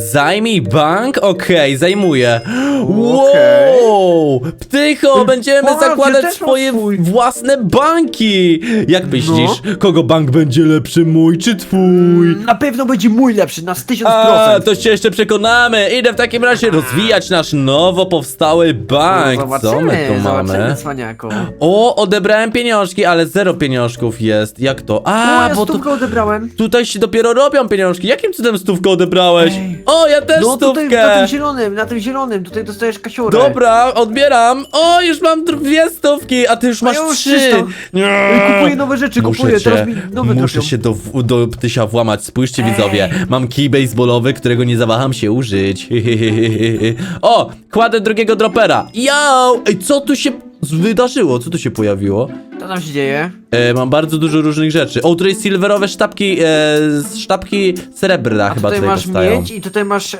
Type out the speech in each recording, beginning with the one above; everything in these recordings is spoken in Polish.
Zajmij bank? Okej, zajmuję. Wow! Ptycho, będziemy patrz, ja zakładać też mam swoje swój. własne banki! Jak myślisz, kogo bank będzie lepszy, mój czy twój? Na pewno będzie mój lepszy, na 1000%. A, to się jeszcze przekonamy. Idę w takim razie rozwijać nasz nowo powstały bank. No, Co my tu zobaczymy, mamy? cwaniaku. O, odebrałem pieniążki, ale zero pieniążków jest. Jak to? A, ja bo to stówkę odebrałem. tutaj się dopiero robią pieniążki. Jakim cudem stówkę odebrałeś? Ej. O, ja też No tutaj stówkę. na tym zielonym, na tym zielonym, tutaj dostajesz kasiorę. Dobra, odbieram. O, już mam dwie stówki, a ty już masz ja już trzy. 300. Nie. Kupuję nowe rzeczy, Muszę kupuję, się, teraz mi nowe muszę trafią. się do, do ptysia włamać. Spójrzcie Ej. widzowie, mam kij baseballowy, którego nie zawaham się użyć. o, kładę drugiego dropera. Yo! Ej, co tu się wydarzyło? Co tu się pojawiło? Co tam się dzieje? E, mam bardzo dużo różnych rzeczy. O, tutaj silverowe sztabki, e, sztabki srebrna A chyba tutaj tutaj masz powstają. miedź i tutaj masz e,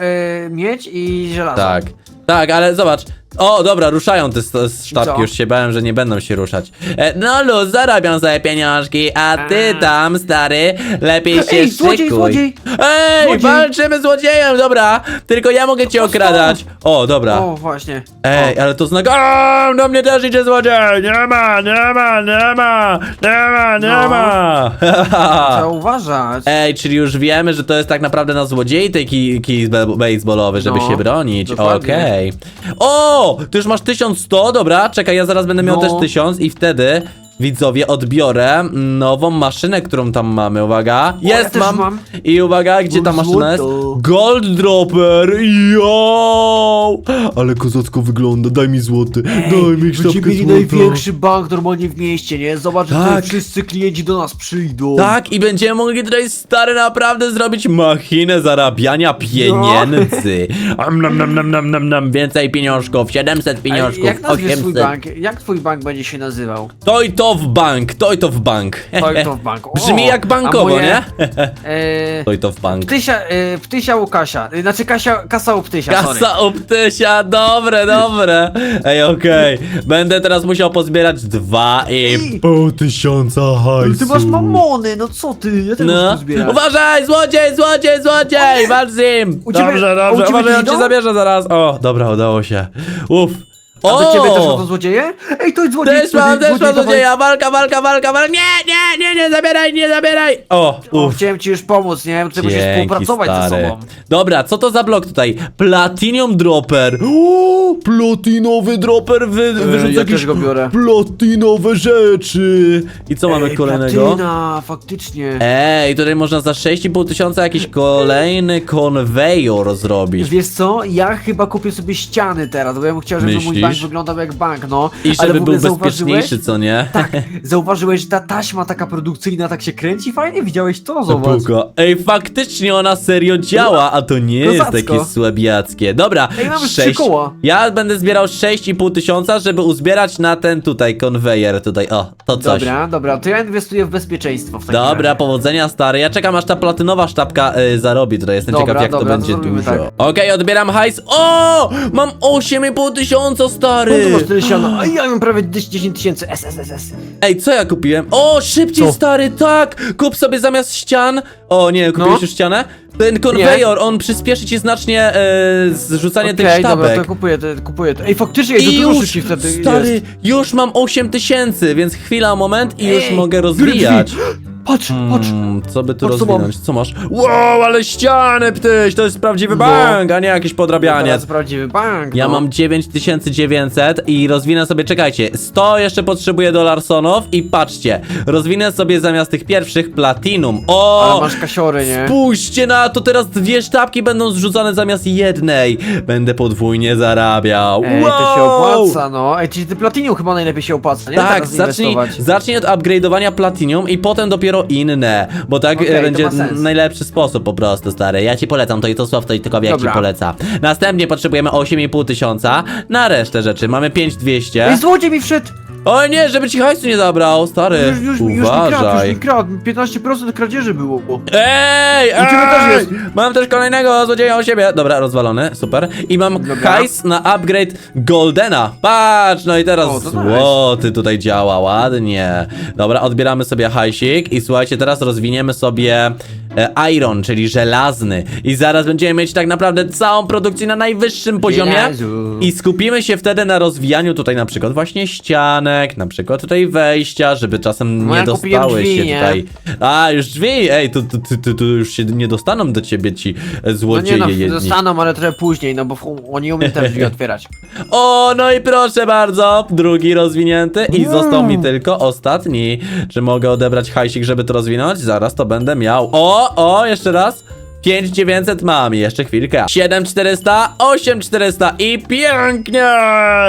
miedź i żelazo. Tak. Tak, ale zobacz. O, dobra, ruszają te st- sztabki, co? już się bałem, że nie będą się ruszać. E, no luz, zarabiam sobie pieniążki, a ty A. tam, stary, lepiej się Ej, złodziej, szykuj. złodziej! Ej, Złodziej! walczymy z złodziejem, dobra, tylko ja mogę cię okradać. O, dobra. O, właśnie. Ej, ale to znak. O, do mnie też idzie złodziej! Nie ma, nie ma, nie ma, nie ma, nie No. ma. Trzeba uważać. Ej, czyli już wiemy, że to jest tak naprawdę na złodziei tej kij, kij be- baseballowy, żeby No, się bronić. dokładnie. Okej. O! Ty już masz 1100, dobra, czekaj, ja zaraz będę miał No. też 1000 i wtedy widzowie odbiorę nową maszynę, którą tam mamy. Uwaga. ja Jest, też mam. mam. I uwaga, gdzie ta maszyna jest? Gold Dropper. Yo! Ale kozacko wygląda, daj mi złoty. daj mi sztabkę mieli złota. największy bank normalnie w mieście, nie? Zobacz, że Tak. tutaj wszyscy klienci do nas przyjdą. Tak, i będziemy mogli tutaj stary naprawdę zrobić machinę zarabiania pieniędzy. Am, nam, nam, nam, nam, nam, nam, więcej pieniążków, 700 Ej, pieniążków, jak nazwiesz swój 800. bank? Jak twój bank będzie się nazywał? To i to w bank, to i to w bank. To i to w banku. O, Brzmi jak a bankowo, moje- nie? Eee, To i to w bank. Ptysia, e, ptysia u Kasia. E, Znaczy Kasia, kasa u Ptysia, sorry. Kasa obtysia, dobre, dobre. Ej, okej. Będę teraz musiał pozbierać dwa i pół tysiąca Ale hajsu. Ty masz mamony, no co ty? Ja też No. muszę zbierać. Uważaj, złodziej, złodziej, złodziej! Walcz z nim! U ciebie- Dobrze, a u dobrze, uważaj, on cię zabierze zaraz. O, dobra, udało się. Uff. A O! do ciebie też chodzą złodzieje? Ej, to jest złodziej! Też mam, złodziej, też mam złodziej, złodzieja, walka, walka, walka, walka. Nie, nie, nie, nie, zabieraj, nie zabieraj. O, O, uff. chciałem ci już pomóc, nie? Ty musisz Dzięki, współpracować ze stary. sobą. Dobra, co to za blok tutaj? Platinum Dropper. O, platinowy dropper wy, wyrzuca ja jakieś też go biorę. platinowe rzeczy. I co mamy Ej, kolejnego? Platyna, faktycznie. Ej, tutaj można za 6,5 tysiąca jakiś kolejny konwejor zrobić. Wiesz co, ja chyba kupię sobie ściany teraz, bo ja bym chciał, żeby mój Myślisz? Bank wyglądał jak bank, no. I Ale żeby w ogóle był bezpieczniejszy, co nie? Tak, zauważyłeś, że ta taśma taka produkcyjna tak się kręci? Fajnie, widziałeś to? Zobacz. Ej, faktycznie ona serio działa, a to nie jest Kozacko. takie słabiackie. Dobra, Ej, mamy trzy sześć- koła. Ja będę zbierał 6,5 tysiąca, żeby uzbierać na ten tutaj konwejer tutaj. O, to coś. Dobra, dobra, to ja inwestuję w bezpieczeństwo w takim Dobra, razie. powodzenia stary. Ja czekam aż ta platynowa sztabka y, zarobi tutaj. Jestem Dobra, ciekaw jak dobra, to to będzie zrobimy dużo. tak. Okej, odbieram hajs. O! Mam 8,5 tysiąca No stary! to masz tyle siana, a ja mam prawie 10 tysięcy SSSS. Ej, co ja kupiłem? O, szybciej Co? stary, tak! Kup sobie zamiast ścian. O nie, kupiłeś No. już ścianę? Ten konwejor, on przyspieszy ci znacznie e, zrzucanie tych Okej, dobra, sztabek. to kupuję, to kupuję to. Ej, faktycznie, I to dużo już, szybciej wtedy stary, jest. już mam 8 tysięcy, więc chwila, moment i już Ej, mogę rozwijać. Patrz, patrz. Hmm, co by tu Patrz, co rozwinąć? Co masz? Wow, ale ściany, ptyś, to jest prawdziwy No. bank, a nie jakieś podrabianie. Teraz prawdziwy bank. Ja no. mam 9900 i rozwinę sobie, czekajcie, 100 jeszcze potrzebuję do Larsonów i patrzcie, rozwinę sobie zamiast tych pierwszych platinum. O! Ale masz kasiory, nie? Spójrzcie na to, teraz dwie sztabki będą zrzucane zamiast jednej. Będę podwójnie zarabiał. Ej, wow! to się opłaca, no. Ej, czyli ty platinium chyba najlepiej się opłaca, nie? Tak, Teraz zacznij, inwestować. zacznij od upgrade'owania platinium i potem dopiero inne, bo tak Okej, e, to będzie ma sens. n- najlepszy sposób po prostu, stary. Ja ci polecam, to i to sław, to i tylko jak ci Dobra. poleca. Następnie potrzebujemy 8,5 tysiąca na resztę rzeczy. Mamy 5200. Ej, złodziej mi wszedł! O nie, żeby ci hajsu nie zabrał, stary. Już, już, już mi kradł, już Uważaj. mi kradł. 15% kradzieży było. Ej, ciebie też ej! jest. Mam też kolejnego złodzieja u siebie. Dobra, rozwalony, super. I mam Dobra. hajs na upgrade Goldena. Patrz, no i teraz O, to złoty tutaj działa, ładnie. Dobra, odbieramy sobie hajsik i słuchajcie, teraz rozwiniemy sobie e, iron, czyli żelazny. I zaraz będziemy mieć tak naprawdę całą produkcję na najwyższym poziomie. I skupimy się wtedy na rozwijaniu tutaj na przykład właśnie ścianek, na przykład tutaj wejścia, żeby czasem No nie ja kupiłem dostały drzwi, się nie? tutaj. A, już drzwi! Ej, to, to, to, to, to już się nie dostaną do ciebie ci e, No złodzieje nie no, jedni. zostaną, ale trochę później, no bo w- oni umieją też drzwi otwierać. O, no i proszę bardzo, drugi rozwinięty i Wow. został mi tylko ostatni. Czy mogę odebrać hajsik, żeby to rozwinąć? Zaraz to będę miał. O, o, jeszcze raz. 5900 mam, jeszcze chwilkę. 7400, 8400 i pięknie!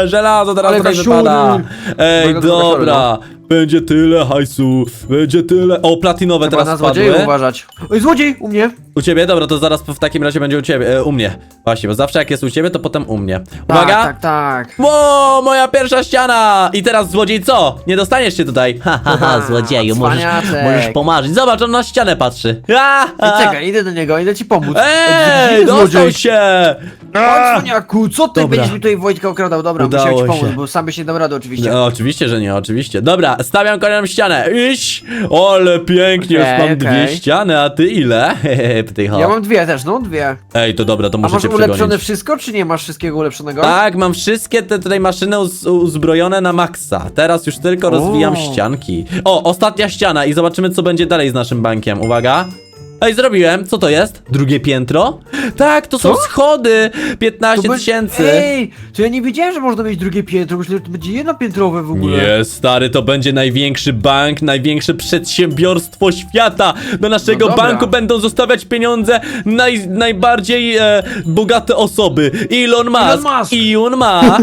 Żelazo teraz Ale tutaj wypada. Ej, Mega dużo dobra. Będzie tyle hajsu, będzie tyle. O, platinowe Trzeba na teraz złodziejów spadły. uważać. Oj, złodziej, u mnie. U ciebie? Dobra, to zaraz w takim razie będzie u ciebie, e, u mnie. Właśnie, bo zawsze jak jest u ciebie, to potem u mnie. Uwaga! Tak, tak, tak. Ło, moja pierwsza ściana! I teraz złodziej co? Nie dostaniesz się tutaj. Ha, ha, ha, Aha, złodzieju, możesz, cwaniaczek. możesz pomarzyć. Zobacz, on na ścianę patrzy. Ha, ha. Ej, czekaj, idę do niego, idę ci pomóc. Ej, dostał złodziej? się! Chodź, cwaniaku, co ty Dobra. będziesz mi tutaj Wojtka okradał? Dobra, Udało musiałem ci pomóc, się. bo sam byś nie dał rady oczywiście. No, oczywiście, że nie, oczywiście. Dobra, stawiam kolejną ścianę. Iś! Ale pięknie, już Okej, mam dwie ściany, a ty ile? Hehe, ptycho. Ja mam dwie też, no dwie. Ej, to dobra, to A muszę masz cię ulepszone przegonić. wszystko, czy nie masz wszystkiego ulepszonego? Tak, mam wszystkie te tutaj maszyny uz uzbrojone na maksa. Teraz już tylko rozwijam O. ścianki. O, ostatnia ściana i zobaczymy co będzie dalej z naszym bankiem. Uwaga. Ej, zrobiłem. Co to jest? Drugie piętro? Tak, to są Co? schody. 15 be- tysięcy. Ej, to ja nie wiedziałem, że można mieć drugie piętro, myślę, że to będzie jednopiętrowe w ogóle. Nie, stary, to będzie największy bank, największe przedsiębiorstwo świata. Do naszego No dobra. banku będą zostawiać pieniądze naj, najbardziej e, bogate osoby. Elon Musk. Elon Musk. I on ma.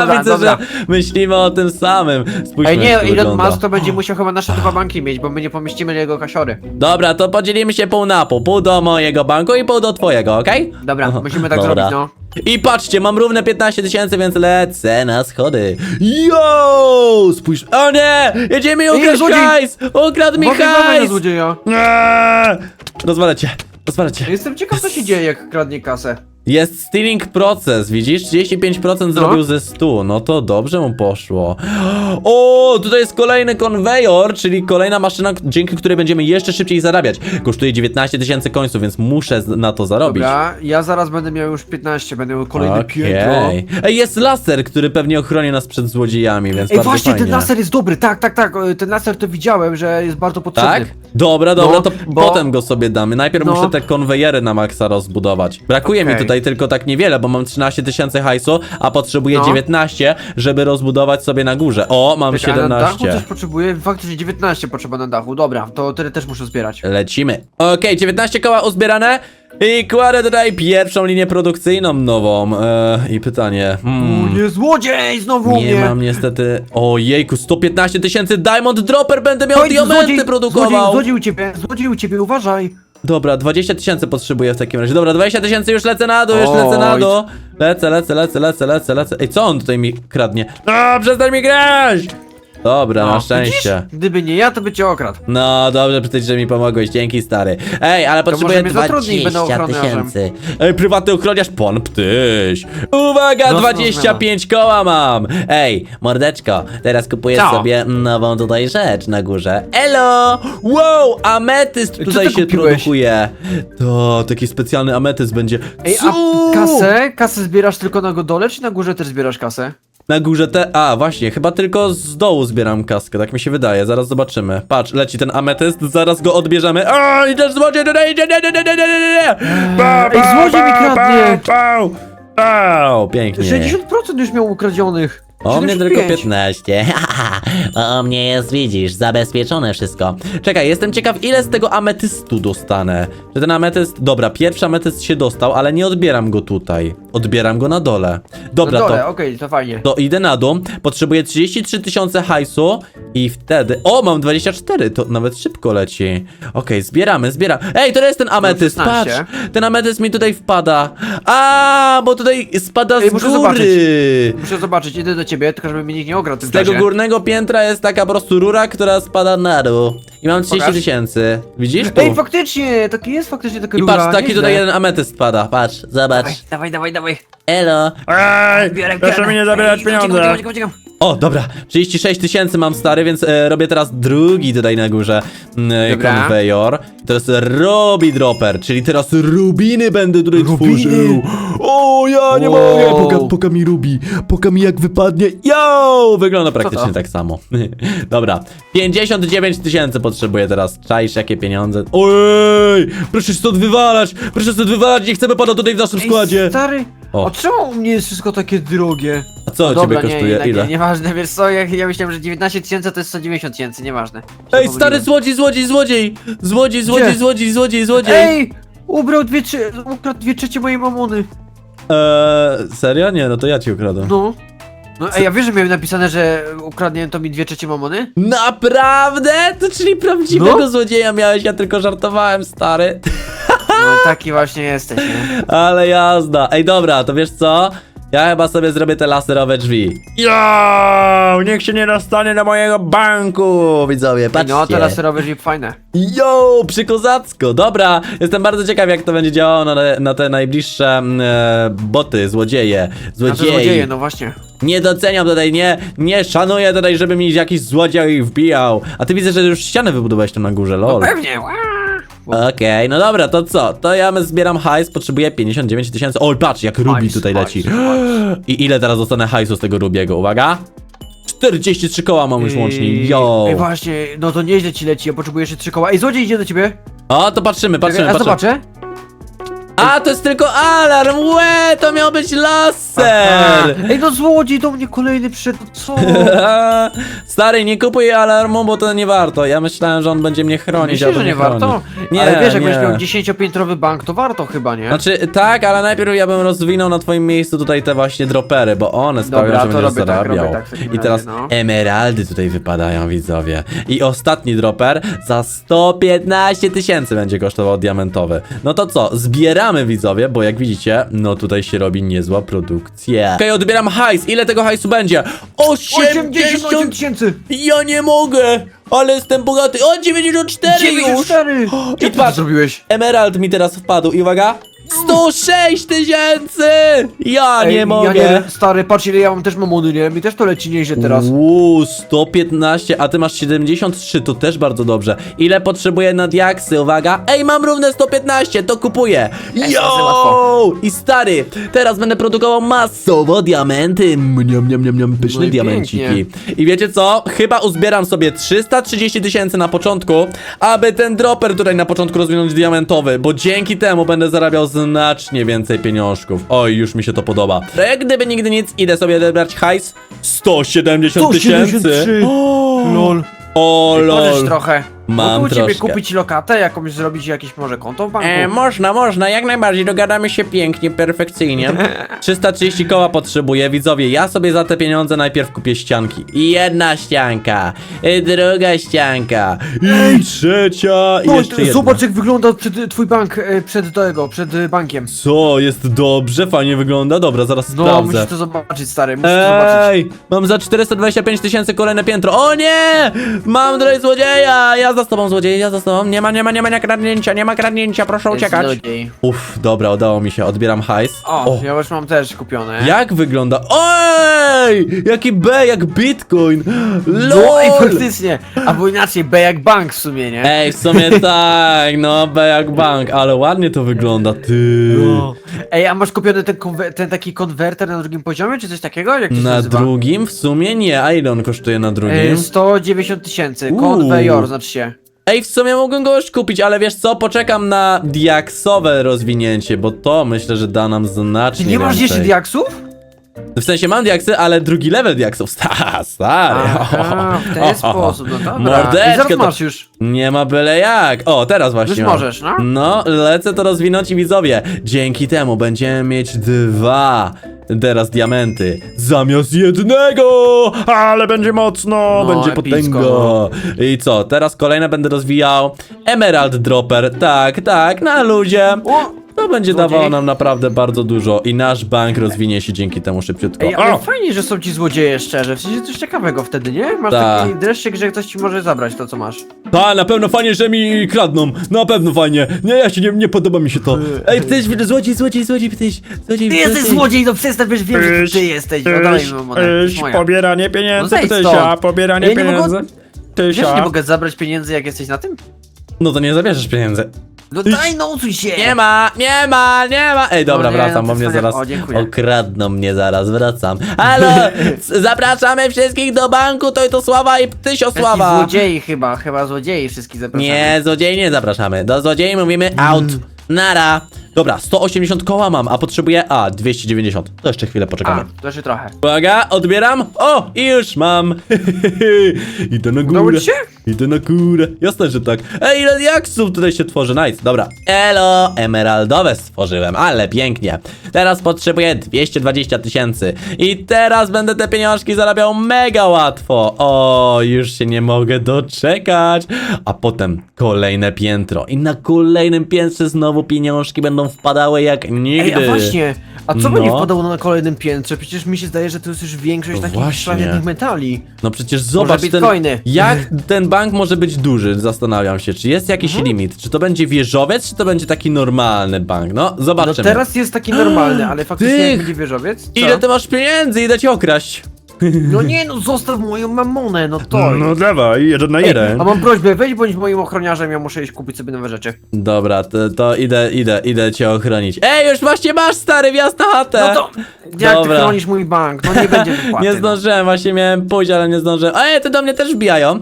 Dobra, Widzę, dobra. że myślimy o tym samym. Spójrzmy, Ej, nie, jak to Elon wygląda. Musk to będzie musiał chyba nasze dwa banki mieć, bo my nie pomieścimy jego kasiory. Dobra, to podzielimy się pół na pół. Pół do mojego banku i pół do twojego, okej? Dobra, musimy tak dobra. zrobić, no. I patrzcie, mam równe 15 tysięcy, więc lecę na schody. Yo! Spójrz. O nie! Jedziemy i ukraść złodziej! hajs! Ukradł mi na hajs! złodzieja. Nie! Rozwalę cię, rozwalę cię. Jestem ciekaw, co się dzieje, jak kradnie kasę. Jest stealing proces, widzisz? 35% zrobił ze 100, no to dobrze mu poszło. O, tutaj jest kolejny konwejor, czyli kolejna maszyna, dzięki której będziemy jeszcze szybciej zarabiać. Kosztuje 19 tysięcy końców, więc muszę na to zarobić. Dobra, ja zaraz będę miał już 15, będę miał kolejne piętro. Okej. Ej, jest laser, który pewnie ochroni nas przed złodziejami, więc Ej, bardzo właśnie, fajnie. ten laser jest dobry, tak, tak, tak, o, ten laser to widziałem, że jest bardzo potrzebny. Tak? Dobra, dobra, No, to bo- potem go sobie damy. Najpierw No. muszę te konwejery na maksa rozbudować. Brakuje mi Okej. Tutaj tylko tak niewiele, bo mam 13 tysięcy hajsu, a potrzebuję No. 19, żeby rozbudować sobie na górze. O, mam Czekaj, a na dachu 17. coś potrzebuję? Faktycznie 19 potrzeba na dachu, dobra, to tyle też muszę zbierać. Lecimy. Okej, 19 koła uzbierane. I kładę tutaj pierwszą linię produkcyjną nową. Eee, I pytanie. Hmm. Nie, złodziej, znowu u Nie mnie! mam niestety. O jejku, 115 tysięcy Diamond Dropper będę miał Oj, diamenty złodziej, produkował. Złodziej, złodziej u ciebie, złodziej u ciebie, uważaj! Dobra, 20 tysięcy potrzebuję w takim razie. Dobra, 20 tysięcy już lecę na dół, już lecę na Oj. dół. Lecę, lecę, lecę, lecę, lecę, lecę. Ej, co on tutaj mi kradnie? A, przestań mi grać! Dobra, na O, szczęście. Widzisz? Gdyby nie ja, to by cię okradł. No, dobrze, przecież, że mi pomogłeś, dzięki stary. Ej, ale potrzebuję może mnie zatrudnij, będę 20 ochroniarzem. tysięcy. Ej, prywatny ochroniarz, pan ptyś. Uwaga, No, 25 koła mam. Ej, mordeczko, teraz kupuję Co? sobie nową tutaj rzecz na górze. Elo! Wow, ametyst tutaj się kupiłeś? produkuje. To, taki specjalny ametyst będzie. Ej, Co? a kasę? Kasę zbierasz tylko na dole, czy na górze też zbierasz kasę? Na górze te. A, właśnie, chyba tylko z dołu zbieram kaskę, tak mi się wydaje. Zaraz zobaczymy. Patrz, leci ten ametyst, zaraz go odbierzemy. O, idziesz złodziej tutaj, idzie, nie, nie, nie, nie, nie, nie, nie. Pa, Ej, złodziej mi pa, kradnie. pa, pa. Pau, pięknie. 60% już miał ukradzionych. O mnie tylko 75. 15. o mnie jest, widzisz, zabezpieczone wszystko. Czekaj, jestem ciekaw, ile z tego ametystu dostanę. Że ten ametyst. Dobra, pierwszy ametyst się dostał, ale nie odbieram go tutaj. Odbieram go na dole. Dobra, na dole, to. okej, to fajnie. To idę na dół, potrzebuję 33 tysiące hajsu i wtedy... O, mam 24, to nawet szybko leci. Okej, zbieramy, zbieram. Ej, to jest ten ametyst, 16. patrz! Ten ametyst mi tutaj wpada. A, bo tutaj spada Ej, z muszę góry. zobaczyć. Muszę zobaczyć, idę do ciebie, tylko żeby mnie nikt nie tym Z tego górnego piętra jest taka po prostu rura, która spada na dół. I mam 30 Pokaż. tysięcy. Widzisz tu? Ej, faktycznie, taki jest faktycznie taki I rura, patrz, taki nieźle. tutaj jeden ametyst spada. Patrz, zobacz. Dawaj, dawaj, dawaj, dawaj. Elo. Ej, Biorę, proszę biorę. mi nie zabierać Ej, pieniądze. uciekam, uciekam, uciekam. O, dobra, 36 tysięcy mam stary, więc e, robię teraz drugi tutaj na górze mm, e, Dobra. konwejor. To jest Ruby Dropper, czyli teraz rubiny będę tutaj Rubiny? tworzył. O, ja nie Wow. mogę, poka, poka mi Ruby, poka mi jak wypadnie. Yo! Wygląda praktycznie tak samo. dobra, 59 tysięcy potrzebuję teraz. Czaisz jakie pieniądze? Ojej, proszę stąd wywalać, proszę stąd wywalać, nie chcemy pana tutaj w naszym składzie. Ej, stary, O. a czemu u mnie jest wszystko takie drogie? A co No ciebie dobra, kosztuje? nie, jednak Ile? Nie, nieważne, wiesz co, ja, ja myślałem, że 19 tysięcy to jest 190 tysięcy, nieważne. Się Ej, pomyliłem. stary złodziej, złodziej, złodziej! Złodziej, złodziej, Gdzie? złodziej, złodziej, złodziej! Ej! Ubrał dwie, trzy, ukradł dwie trzecie mojej mamony. Eee, serio? Nie, no to ja ci ukradłem. No. No, ej, ja wiesz, że miałem napisane, że ukradnie to mi dwie trzecie mamony? Naprawdę? To czyli prawdziwego No. złodzieja miałeś, ja tylko żartowałem, stary. No taki właśnie jesteś, nie? Ale jazda. Ej, dobra, to wiesz co? Ja chyba sobie zrobię te laserowe drzwi. Yo! Niech się nie dostanie do mojego banku, widzowie, patrzcie. No, te laserowe jeep fajne. Yo, przykozacko, dobra, jestem bardzo ciekaw jak to będzie działało na, na te najbliższe mm, e, boty, złodzieje, Na złodzieje, no właśnie. Nie doceniam tutaj, nie, nie szanuję tutaj, żeby mi jakiś złodziej wbijał. A ty widzę, że już ścianę wybudowałeś tam na górze, No lol. pewnie, ła. Okej, no dobra, to co? To ja zbieram hajs, potrzebuję 59 tysięcy. Oj, patrz, jak Ruby Hajs, tutaj hajs, leci. hajs. I ile teraz dostanę hajsu z tego Rubiego? Uwaga. 43 koła mam już łącznie, yo. Ej, właśnie, no to nieźle ci leci, ja potrzebuję jeszcze trzy koła. Ej, złodziej idzie do ciebie. O, to patrzymy, patrzymy, ja patrzymy. A, to jest tylko alarm, łe, to miał być laser. Ej, no złodziej do mnie kolejny przyszedł, co? Stary, nie kupuj alarmu, bo to nie warto. Ja myślałem, że on będzie mnie chronić, albo że nie chroni. warto. Nie, Ale wiesz, jak nie. będziesz miał 10-piętrowy bank, to warto chyba, nie? Znaczy, tak, ale najpierw ja bym rozwinął na twoim miejscu tutaj te właśnie dropery, bo one sprawiają, Dobra, że to będziesz robię tak, zarabiał. robię tak w takim I razie, teraz no. emeraldy tutaj wypadają, widzowie. I ostatni dropper za 115 tysięcy będzie kosztował diamentowy. No to co, zbieramy, widzowie, bo jak widzicie, no tutaj się robi niezła produkcja. Okej, odbieram hajs. Ile tego hajsu będzie? 88 80 tysięcy! Ja nie mogę, ale jestem bogaty. O, 94 już! 94! I ty patrz. zrobiłeś? Emerald mi teraz wpadł i uwaga 106 tysięcy! Ja nie Ej, mogę! Ja nie wiem, stary, patrz ile ja mam też mamony, nie? Mi też to leci nieźle teraz. Uuu, 115, a ty masz 73, to też bardzo dobrze. Ile potrzebuję na diaksy? Uwaga. Ej, mam równe 115, to kupuję. Ej, Yo! łatwo. I stary, teraz będę produkował masowo diamenty. Mniam, mniam, mniam, mniam, pyszne No i diamenciki. I wiecie co? Chyba uzbieram sobie 330 tysięcy na początku, aby ten dropper tutaj na początku rozwinąć diamentowy, bo dzięki temu będę zarabiał znacznie więcej pieniążków. Oj, już mi się to podoba. To jak gdyby nigdy nic, idę sobie odebrać hajs. 170 tysięcy. 173. Lol. O Możesz lol. trochę. Mam Mogę u ciebie troszkę. kupić lokatę, jakąś zrobić jakieś może konto w banku? E, można, można, jak najbardziej, dogadamy się pięknie, perfekcyjnie. 330 koła potrzebuję, widzowie, ja sobie za te pieniądze najpierw kupię ścianki. I Jedna ścianka, i druga ścianka, i trzecia, i No, jeszcze jedna. zobacz jak wygląda twój bank e, przed tego, przed e, bankiem. Co, jest dobrze, fajnie wygląda, dobra, zaraz No, sprawdzę. musisz to zobaczyć, stary, musisz to zobaczyć. Ej, mam za 425 tysięcy kolejne piętro. O nie! Mam tutaj złodzieja! Ja za tobą złodziej, ja za tobą. Nie ma, nie ma, nie ma nie kradnięcia, nie ma kradnięcia, proszę uciekać. Zlodziej. Uff, dobra, udało mi się, odbieram hajs. O, ja już mam też kupione. Jak wygląda? Oj! Jaki B, jak Bitcoin! No, ej, LOL! faktycznie. Albo inaczej, B jak bank w sumie, nie? Ej, w sumie tak, no B jak bank, ale ładnie to wygląda, ty. No. Ej, a masz kupiony ten, konwe- ten taki konwerter na drugim poziomie, czy coś takiego? Jak to się Na nazywa? drugim? W sumie nie, a ile on kosztuje na drugim? Ej, 190 tysięcy, Uuu. konwejor, znaczy się. Ej, w sumie mogłem go już kupić, ale wiesz co, poczekam na diaksowe rozwinięcie, bo to myślę, że da nam znacznie Czy nie masz więcej. jeszcze diaksów? W sensie mam diaksy, ale drugi level diaksów. Sta, stary. Aha, w ten sposób, no dobra. I Mordeczkę zaraz to- masz już. Nie ma byle jak. O, teraz właśnie Już mam. możesz, no? No, lecę to rozwinąć i widzowie. Dzięki temu będziemy mieć dwa teraz diamenty zamiast jednego, ale będzie mocno, No, będzie epicko, potęga. no. I co, teraz kolejne będę rozwijał Emerald Dropper, tak, tak, na luzie. O, To będzie Złodziej. dawało nam naprawdę bardzo dużo i nasz bank rozwinie się dzięki temu szybciutko. Ej, ale O! fajnie, że są ci złodzieje szczerze, w sensie coś ciekawego wtedy, nie? Masz Tak. taki dreszczyk, że ktoś ci może zabrać to, co masz. Tak, na pewno fajnie, że mi kradną. Na pewno fajnie. Nie, ja się nie, nie podoba mi się to. Ej, ptyś, złodziej, złodziej, złodziej, ptyś. Złodziej, Ty jesteś złodziej. złodziej, no przestań, wiesz, wiem, że ty jesteś, oddaj mi mamonę, to jest moja. pobieranie No pieniędzy, zejdź Tysia, stąd. pobieranie Ja nie mogę- pieniędzy. Wiesz, że nie Tysia. mogę zabrać pieniędzy, jak jesteś na tym? No to nie zabierzesz pieniędzy. No daj, no się! Nie ma, nie ma, nie ma. Ej, dobra, No nie, wracam, no bo to mnie cwaniak. zaraz O, dziękuję. okradną mnie zaraz, wracam. Halo, zapraszamy wszystkich do banku, to i to Sława i Wszystkich Ptysiosława. złodziei chyba, chyba złodziei wszystkich zapraszamy. Nie, złodziei nie zapraszamy. Do złodziei mówimy out. Nara. Dobra, 180 koła mam, a potrzebuję, a, 290. To jeszcze chwilę poczekamy. A, to jeszcze trochę. Uwaga, odbieram. O, i już mam. Idę na Udało górę. ci się? Idę na górę. Jasne, że tak. Ej, ile jaksów tutaj się tworzy. Nice, dobra. Elo, emeraldowe stworzyłem, ale pięknie. Teraz potrzebuję 220 tysięcy. I teraz będę te pieniążki zarabiał mega łatwo. O, już się nie mogę doczekać. A potem kolejne piętro. I na kolejnym piętrze znowu pieniążki będą wpadały jak nigdy. Ej, a właśnie, a co No. będzie wpadało na kolejnym piętrze? Przecież mi się zdaje, że to jest już większość No takich właśnie. szlachetnych metali. No przecież zobacz ten, bitcoiny. jak ten bank może być duży, zastanawiam się, czy jest jakiś Mhm. limit, czy to będzie wieżowiec, czy to będzie taki normalny bank, no No zobaczymy. teraz jest taki normalny, ale faktycznie Tych! jak będzie wieżowiec, co? Ile ty masz pieniędzy, idę cię okraść. No nie, no zostaw moją mamonę, no to. No dawaj, jeden na jeden. a mam prośbę, weź bądź moim ochroniarzem, ja muszę iść kupić sobie nowe rzeczy. Dobra, to, to idę, idę, idę cię ochronić. Ej, już właśnie masz stary wjazd na chatę! No to, jak Dobra. ty chronisz mój bank? No nie będzie wypłaty. Nie no. zdążyłem, właśnie miałem pójść, ale nie zdążyłem. Ej, ty do mnie też wbijają.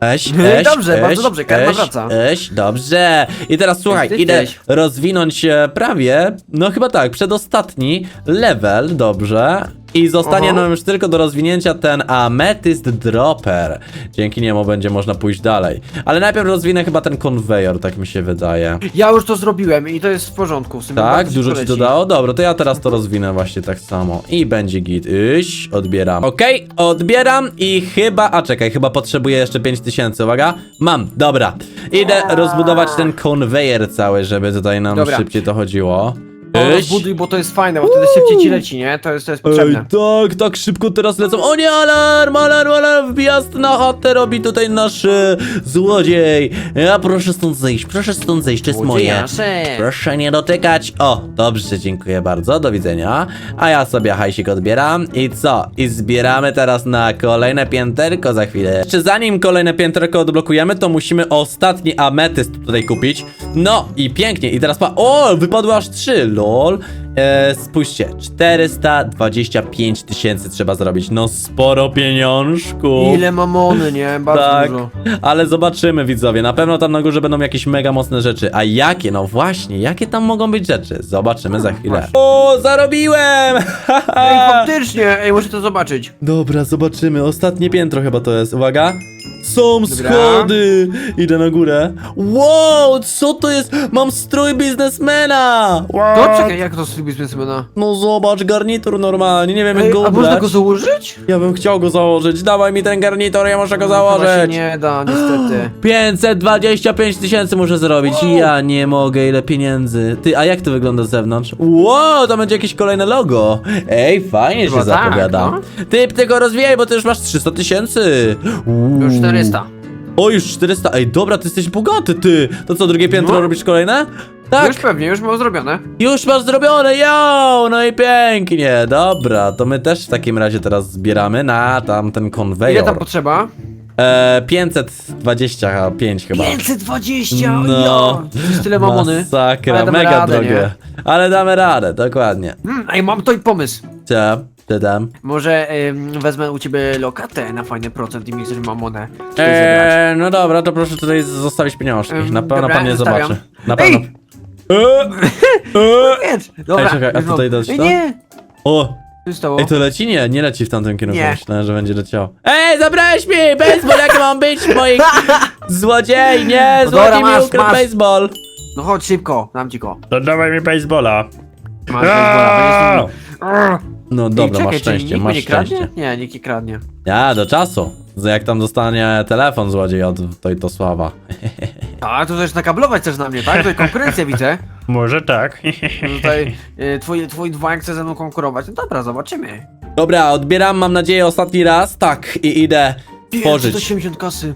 Eś, No eś, dobrze, eś, bardzo dobrze, karma eś, wraca. Eś, dobrze. I teraz słuchaj, idę rozwinąć e, prawie, no chyba tak, przedostatni level, dobrze. I zostanie Aha. nam już tylko do rozwinięcia ten Amethyst Dropper. Dzięki niemu będzie można pójść dalej. Ale najpierw rozwinę chyba ten konwejor, tak mi się wydaje. Ja już to zrobiłem i to jest w porządku. W sumie Tak, bardzo dużo ci to leci. dało? Dobra, to ja teraz to rozwinę właśnie tak samo. I będzie git. Iś, odbieram. Okej, odbieram i chyba... A czekaj, chyba potrzebuję jeszcze 5000, uwaga. Mam, dobra. Idę rozbudować ten konwejer cały, żeby tutaj nam Dobra. szybciej to chodziło. No, Iś. rozbuduj, bo to jest fajne, bo wtedy szybciej ci leci, nie? To jest, to jest Ej, potrzebne. tak, tak szybko teraz lecą. O nie, alarm, alarm, alarm, wjazd na chatę robi tutaj nasz e, złodziej. Ja proszę stąd zejść, proszę stąd zejść, to jest moje. Proszę nie dotykać. O, dobrze, dziękuję bardzo, do widzenia. A ja sobie hajsik odbieram i co? I zbieramy teraz na kolejne pięterko za chwilę. Jeszcze zanim kolejne pięterko odblokujemy, to musimy ostatni ametyst tutaj kupić. No i pięknie. I teraz pa... O, wypadły aż trzy, lol. all E, spójrzcie, 425 tysięcy trzeba zrobić. No sporo pieniążków. Ile mamony, nie? Bardzo Tak, dużo. ale zobaczymy widzowie, na pewno tam na górze będą jakieś mega mocne rzeczy, a jakie, no właśnie, jakie tam mogą być rzeczy? Zobaczymy za chwilę. O, zarobiłem! Ej, faktycznie, ej, muszę to zobaczyć. Dobra, zobaczymy, ostatnie piętro chyba to jest, uwaga. Są Dobra. schody! Idę na górę. Wow, co to jest? Mam strój biznesmena! To czekaj, jak to biznesmena? No zobacz, garnitur normalnie, nie wiem jak Ej, go a można ubrać. go założyć? Ja bym chciał go założyć, dawaj mi ten garnitur, ja muszę go No, chyba się założyć. nie da, niestety. 525 tysięcy muszę zrobić. Ja nie mogę, ile pieniędzy. Ty, a jak to wygląda z zewnątrz? Wow, tam będzie jakieś kolejne logo. Ej, fajnie Chyba się tak, zapowiada. no. Ty, tego rozwijaj, bo ty już masz 300 tysięcy. Uuu. Już 400. O, już 400. Ej, dobra, ty jesteś bogaty, ty. To co, drugie piętro No. robisz kolejne? Tak, Już pewnie, już mam zrobione. już masz zrobione, yo! No i pięknie, dobra, to my też w takim razie teraz zbieramy na tamten Ile konwejor. tam potrzeba? E, 525 chyba. 520! No. No. Tyle mamony. Masakra, mega radę, drogie. nie? Ale damy radę, dokładnie. Hmm, ej, mam to i pomysł. Co? Co tam? Może ym, wezmę u ciebie lokatę na fajny procent i mi chcesz mamonę. tutaj. Eee, no dobra, to proszę tutaj zostawić pieniążki. Ym, Na pewno dobra, pan nie zostawiam. zobaczy. Na pewno. Ej! Eee! Dobra, Ej, czekaj, a już mam. tutaj leci Ej, to? Nie! O! Co się stało? Ej, to leci? Nie, nie leci w tamtym kierunku. Nie. Myślałem, że będzie leciało. Ej, zabrałeś mi! Baseball, jaki mam być moich złodziej! Nie, No dobra, złodziej mi masz, ukradł masz. baseball! No chodź szybko, dam ci go. To dawaj mi baseballa. Masz baseballa, będziesz z nim- Arr. No Ej, dobra, czekaj, masz szczęście, nikt masz nie kradnie? szczęście. Nie, nikt nie kradnie. Ja, do czasu. Jak tam dostanie telefon złodziej od to i to sława. A, to też nakablować też na mnie, tak? To jest konkurencja widzę. Może tak. Tutaj e, twój, twój dwojak chce ze mną konkurować. No dobra, zobaczymy. Dobra, odbieram, mam nadzieję, ostatni raz. Tak, i idę tworzyć 580 kasy.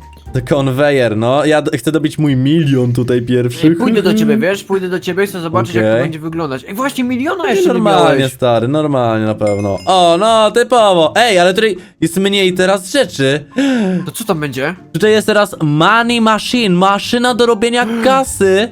Konwejer, no. Ja d- chcę dobić mój milion tutaj pierwszy. Ej, pójdę do ciebie, wiesz? Pójdę do ciebie, chcę zobaczyć jak Okej. to będzie wyglądać. Ej, właśnie miliona jeszcze nie normalnie, miałeś. stary, normalnie na pewno. O, no, typowo. Ej, ale tutaj jest mniej teraz rzeczy. To co tam będzie? Tutaj jest teraz money machine, maszyna do robienia kasy.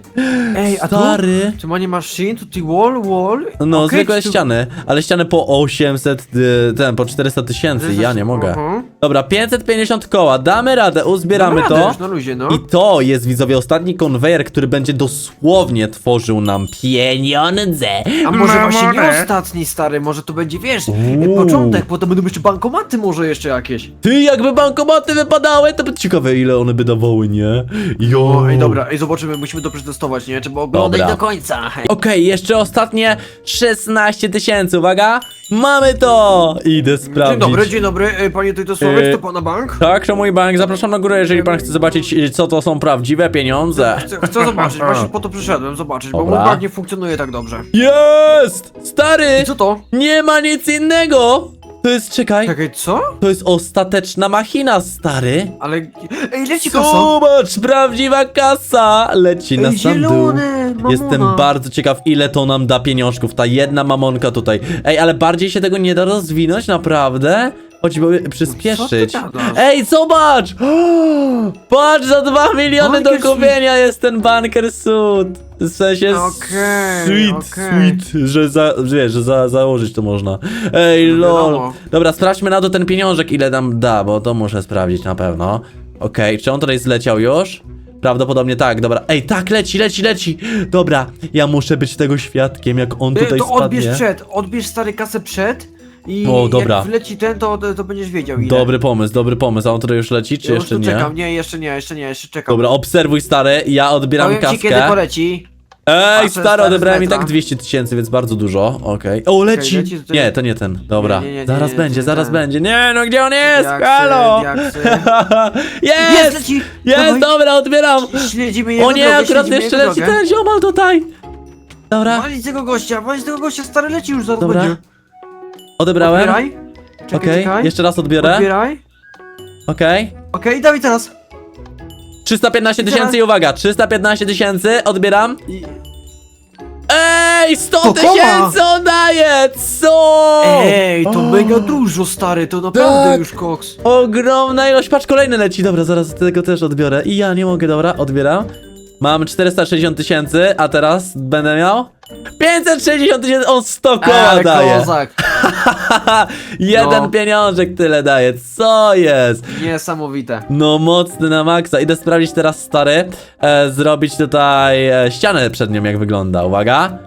Ej, a? Stary. Tu money machine, tu ty wall, wall. No, Okej, zwykłe tu- ściany, ale ściany po 800, y, ten, po 400 tysięcy, ja nie mogę. Aha. Dobra, 550 koła, damy radę, uzbieramy Damy to. radę już na luzie, no. I to jest, widzowie, ostatni konwejer, który będzie dosłownie tworzył nam pieniądze. A może właśnie nie ostatni, stary, może to będzie, wiesz, Uuu. początek, potem będą jeszcze bankomaty może jeszcze jakieś. Ty, jakby bankomaty wypadały, to by ciekawe, ile one by dawały, nie? Jo. O, ej, dobra, ej, zobaczymy, musimy to przetestować, nie? Trzeba oglądać Dobra. do końca. Hej. Okej, jeszcze ostatnie 16 tysięcy, uwaga! Mamy to! Idę sprawdzić. Dzień dobry, dzień dobry, e, panie Tytosławek, Yy, to pana bank? Tak, to mój bank, zapraszam na górę, jeżeli pan chce zobaczyć, y, co to są prawdziwe pieniądze. Chcę, chcę zobaczyć, właśnie po to przyszedłem, zobaczyć, bo Dobra. mój bank nie funkcjonuje tak dobrze. Jest! Stary! I co to? Nie ma nic innego! To jest, czekaj, Czekaj, co? to jest ostateczna machina, stary. Ale, ej, leci kasa! Zobacz, prawdziwa kasa! Leci na Ej, sam dół. zielone, mamona. Jestem bardzo ciekaw, ile to nam da pieniążków, ta jedna mamonka tutaj. Ej, ale bardziej się tego nie da rozwinąć, naprawdę? Choćby przyspieszyć. Co ty gadasz? Ej, zobacz! Patrz, za 2 miliony do kupienia jest ten bunker suit. W sensie Okej, sweet, okej. sweet, że za, że wiesz, że za, założyć to można. Ej, No lol. wiadomo. Dobra, sprawdźmy na to ten pieniążek, ile nam da, bo to muszę sprawdzić na pewno. Okej, czy on tutaj zleciał już? Prawdopodobnie tak, dobra. Ej, tak, leci, leci, leci. Dobra, ja muszę być tego świadkiem, jak on Ej, tutaj to odbierz spadnie. przed, odbierz stary kasę przed i O, dobra. jak wleci ten, to, to będziesz wiedział ile. Dobry pomysł, dobry pomysł. A on tutaj już leci, czy ja już jeszcze tu nie? czekam, nie, jeszcze nie, jeszcze nie, jeszcze czekam. Dobra, obserwuj stary, ja odbieram Powiem ci kiedy kaskę. poleci. Ej, Patrzę, stary, stary, odebrałem i z metra. tak 200 tysięcy, więc bardzo dużo. Okej. O, leci! leci tutaj. Nie, to nie ten. Dobra. Nie, nie, nie, zaraz nie, będzie, nie, zaraz ten. będzie. Nie, no gdzie on jest? Diaksy, Halo! diaksy. Jest! Jest, leci! Jest, Dawaj. dobra, odbieram! Śledzimy jego O nie, drogę, akurat śledzimy jeszcze jego leci drogę. ten ziomal tutaj! Dobra, Walić tego gościa, walić tego gościa, stary leci już, zaraz Dobra. będzie. Odebrałem. Odbieraj. Czekaj, Okej, czekaj. jeszcze raz odbiorę. Odbieraj. Okej. Okej, dawaj teraz. 315 I teraz- tysięcy i uwaga, 315 tysięcy, odbieram. I... Ej, 100 To koła! tysięcy oddaję! Co? Ej, to mega dużo, stary, to naprawdę Tak. już koks. Ogromna ilość, patrz, kolejny leci, dobra, zaraz tego też odbiorę. I ja nie mogę, dobra, odbieram. Mam 460 tysięcy, a teraz będę miał 560 tysięcy, on 100 koła Ale daje. kozak. Jeden No. pieniążek tyle daje, co jest? Niesamowite. No mocny na maksa. Idę sprawdzić teraz stary. E, zrobić tutaj e, ścianę przed nią jak wygląda. Uwaga.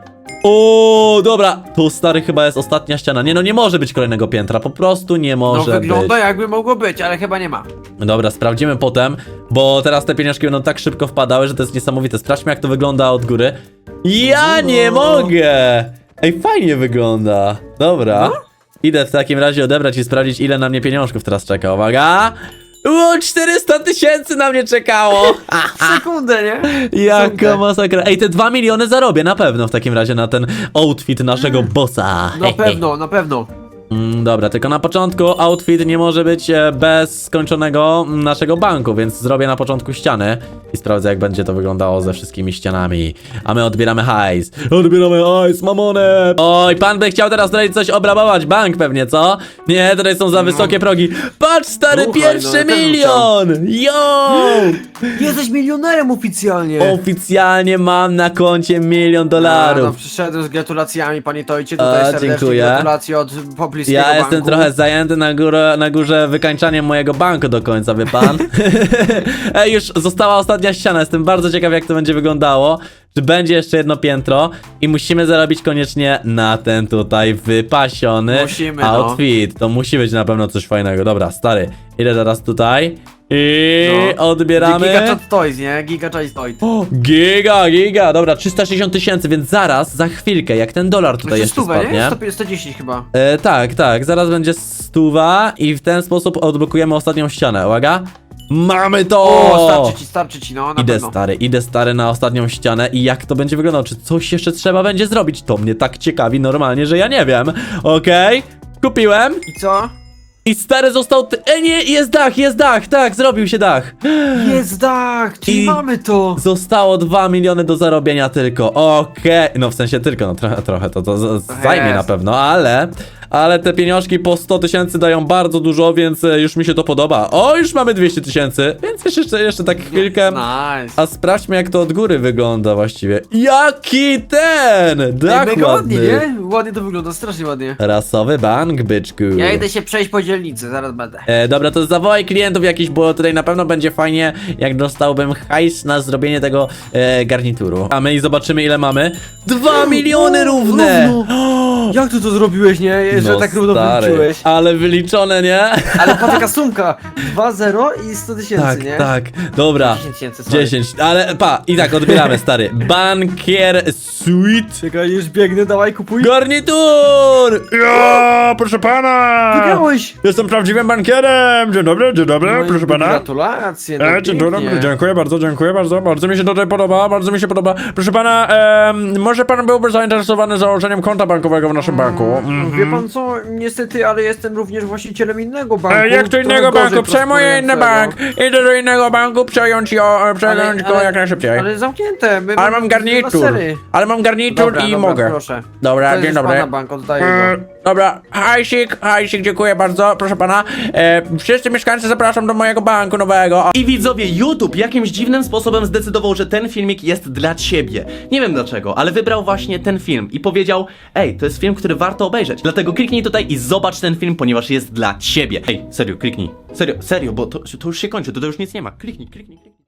O, dobra. Tu stary chyba jest ostatnia ściana. Nie no, nie może być kolejnego piętra. Po prostu nie No może wygląda być. jakby mogło być, ale chyba nie ma. Dobra, sprawdzimy potem, bo teraz te pieniążki będą tak szybko wpadały, że to jest niesamowite. Sprawdźmy jak to wygląda od góry. Ja nie mogę! Ej, fajnie wygląda. Dobra. No. Idę w takim razie odebrać i sprawdzić ile na mnie pieniążków teraz czeka. Uwaga! O, 400 tysięcy na mnie czekało! W sekundę, nie? Jaka Sekundę. masakra. Ej, te 2 miliony zarobię na pewno w takim razie na ten outfit naszego bossa. Na pewno, na pewno. Mm, dobra, tylko na początku outfit nie może być e, bez skończonego mm, naszego banku, więc zrobię na początku ściany i sprawdzę jak będzie to wyglądało ze wszystkimi ścianami. A my odbieramy hajs. Odbieramy hajs, mamonę. Oj, pan by chciał teraz tutaj coś obrabować, bank pewnie, co? Nie, tutaj są za wysokie progi. Patrz, stary, Słuchaj, pierwszy no, ja też bym milion! Yo! Jesteś milionerem oficjalnie. Oficjalnie mam na koncie milion A, no, dolarów. przyszedłem z gratulacjami, panie Tojcie, tutaj A, serdecznie dziękuję. gratulacje od pobliskiego Ja jestem banku. trochę zajęty na, górę, na górze wykańczaniem mojego banku do końca, wie pan? Ej, już została ostatnia ściana, jestem bardzo ciekaw jak to będzie wyglądało. Czy będzie jeszcze jedno piętro i musimy zarobić koniecznie na ten tutaj wypasiony Musimy, no. outfit. To musi być na pewno coś fajnego. Dobra, stary, idę teraz tutaj i No. odbieramy. Giga Chat Toys, nie? Giga Chat Toys. O, giga, giga, dobra, 360 tysięcy, więc zaraz, za chwilkę, jak ten dolar tutaj jeszcze stówę, spadnie. nie? 100, 110 chyba. E, tak, tak, zaraz będzie stuwa i w ten sposób odblokujemy ostatnią ścianę, uwaga. Mamy to! O, starczy ci, starczy ci, no na Idę pewno. stary, idę stary na ostatnią ścianę i jak to będzie wyglądało? Czy coś jeszcze trzeba będzie zrobić? To mnie tak ciekawi normalnie, że ja nie wiem. Okej, kupiłem I co? I stary został... Ty... E nie, jest dach, jest dach, tak, zrobił się dach. Jest dach, czyli I- mamy to. Zostało 2 miliony do zarobienia tylko. Okej, no w sensie tylko, no trochę, trochę to, to z- zajmie na pewno, ale... Ale te pieniążki po 100 tysięcy dają bardzo dużo, więc e, już mi się to podoba. O, już mamy 200 tysięcy, więc jeszcze, jeszcze tak chwilkę... Nice. A sprawdźmy jak to od góry wygląda właściwie. Jaki ten! Dach mega ładnie, ładny. nie? Ładnie to wygląda, strasznie ładnie. Rasowy bank, byczku. Ja idę się przejść po dzielnicy, zaraz będę. E, dobra, to zawołaj klientów jakiś, bo tutaj na pewno będzie fajnie, jak dostałbym hajs na zrobienie tego e, garnituru. A my i zobaczymy ile mamy. Dwa miliony równe! Jak ty to zrobiłeś, nie? Że No tak równo stary, wyliczyłeś. Ale wyliczone, nie? Ale patrz jaka sumka. 2-0 i 100 tysięcy, tak, nie? tak. Dobra. 10 tysięcy, sorry. 10, ale pa, i tak odbieramy, stary. Bankier Suite Czekaj, już biegnę, dawaj, kupuj. Garnitur! Ja, proszę pana! Wygrałeś! Jestem prawdziwym bankierem! Dzień dobry, dzień dobry, No i proszę pana. Gratulacje, no E, dzień dobry, dziękuję bardzo, dziękuję bardzo, bardzo mi się tutaj podoba, bardzo mi się podoba. Proszę pana, em, może pan byłby zainteresowany założeniem konta bankowego w naszym banku? Mhm. Wie pan co, niestety, ale jestem również właścicielem innego banku. E, jak to innego banku? Przejmuję inny bank! prosperującego. Idę do innego banku, przejąć, go, e, przejąć go jak najszybciej. Ale, Ale zamknięte, my mam garnitur, lasery. ale mam garnitur Dobra, i dobra, mogę. proszę. Dobra, To dzień dobry. pana bank, oddaję E, go. Dobra, hajsik, hajsik, dziękuję bardzo, proszę pana. E, wszyscy mieszkańcy zapraszam do mojego banku nowego. I widzowie, YouTube jakimś dziwnym sposobem zdecydował, że ten filmik jest dla ciebie. Nie wiem dlaczego, ale wybrał właśnie ten film i powiedział: Ej, to jest film, który warto obejrzeć. Dlatego kliknij tutaj i zobacz ten film, ponieważ jest dla ciebie. Ej, serio, kliknij. Serio, serio, bo to, to już się kończy, to, to już nic nie ma. Kliknij, kliknij, kliknij.